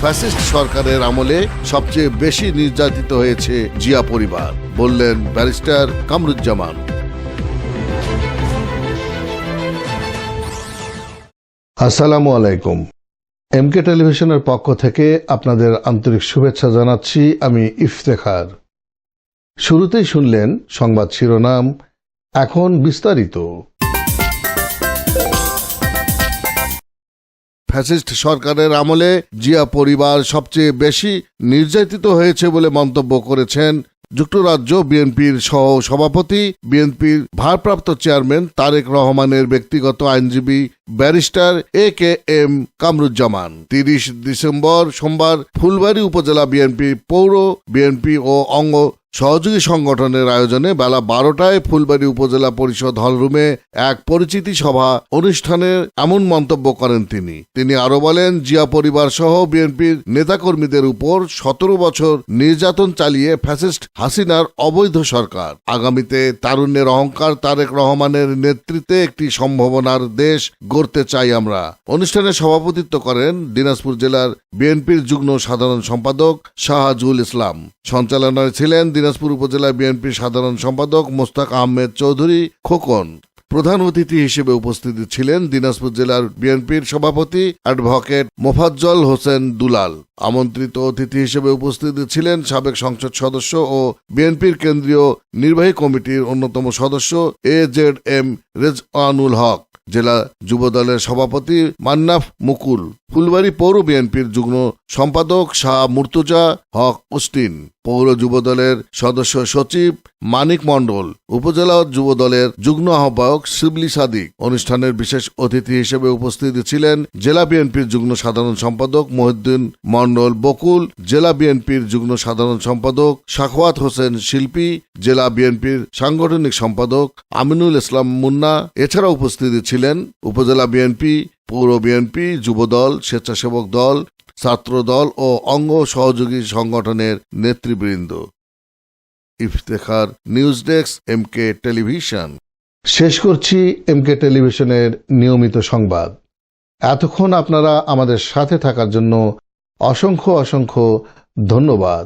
Fascist সরকারের আমলে সবচেয়ে বেশি নির্যাতিত হয়েছে জিয়া পরিবার, বললেন ব্যারিস্টার কামরুজ্জামান। আসসালামু আলাইকুম। এমকে টেলিভিশনের পক্ষ থেকে আপনাদের আন্তরিক শুভেচ্ছা জানাচ্ছি আমি ইফতেখার। শুরুতেই শুনলেন সংবাদ শিরোনাম, এখন বিস্তারিত। ফ্যাসিস্ট সরকারের আমলে জিয়া পরিবার সবচেয়ে বেশি নির্যাতিত হয়েছে বলে মন্তব্য করেছেন যুক্তরাজ্য বিএনপির সহ সভাপতি বিএনপির ভারপ্রাপ্ত চেয়ারম্যান তারেক রহমানের ব্যক্তিগত আইনজীবী barrister A K M Kamruzzaman. তিরিশ ডিসেম্বর সোমবার ফুলবাড়ী উপজেলা বিএনপি পৌর, বিএনপি ও অঙ্গ সহযোগী সংগঠনের আয়োজনে বেলা বারোটায় ফুলবাড়ী উপজেলা পরিষদ হলরুমে এক পরিচিতি সভা অনুষ্ঠানে এমন মন্তব্য করেন তিনি। তিনি আরও বলেন, জিয়া পরিবার সহ বিএনপির নেতাকর্মীদের উপর সতেরো বছর নির্যাতন চালিয়ে ফ্যাসিস্ট হাসিনার অবৈধ সরকার। আগামীতে তারুণ্যের অহংকার তারেক রহমানের নেতৃত্বে একটি সম্ভাবনার দেশ গড়তে চাই আমরা। অনুষ্ঠানে সভাপতিত্ব করেন দিনাজপুর জেলার বিএনপির যুগ্ম সাধারণ সম্পাদক শাহাজুল ইসলাম। সঞ্চালনায় ছিলেন দিনাজপুর উপজেলা বিএনপির সাধারণ সম্পাদক মোস্তাক আহমেদ চৌধুরী খোকন। প্রধান অতিথি হিসেবে উপস্থিত ছিলেন দিনাজপুর জেলার বিএনপির সভাপতি অ্যাডভোকেট মোফাজ্জল হোসেন দুলাল। আমন্ত্রিত অতিথি হিসেবে উপস্থিত ছিলেন সাবেক সংসদ সদস্য ও বিএনপির কেন্দ্রীয় নির্বাহী কমিটির অন্যতম সদস্য A Z M Rezwanul Haque. জেলা যুবদলের সভাপতি মান্নাফ মুকুল। ফুলবাড়ী পৌর বিএনপির যুগ্ম সম্পাদক শাহ মুর্তুজা হক উস্তিন পৌর যুবদলের সদস্য সচিব মানিক মণ্ডল, উপজেলা যুবদলের যুগ্ম আহ্বায়ক শিবলি সাদিক। অনুষ্ঠানের বিশেষ অতিথি হিসেবে উপস্থিত ছিলেন জেলা বিএনপির যুগ্ম সাধারণ সম্পাদক মহিউদ্দিন মণ্ডল বকুল, জেলা বিএনপির যুগ্ম সাধারণ সম্পাদক সাখওয়াত হোসেন শিল্পী, জেলা বিএনপির সাংগঠনিক সম্পাদক আমিনুল ইসলাম মুন্না। এছাড়া উপস্থিত ছিলেন উপজেলা বিএনপি, পৌর বিএনপি যুবদল স্বেচ্ছাসেবক দল ছাত্র দল ও অঙ্গ সহযোগী সংগঠনের নেতৃবৃন্দ। Iftekhar news desk M K television. শেষ করছি এম কে টেলিভিশনের নিয়মিত সংবাদ। এতক্ষণ আপনারা আমাদের সাথে থাকার জন্য অসংখ্য অসংখ্য ধন্যবাদ।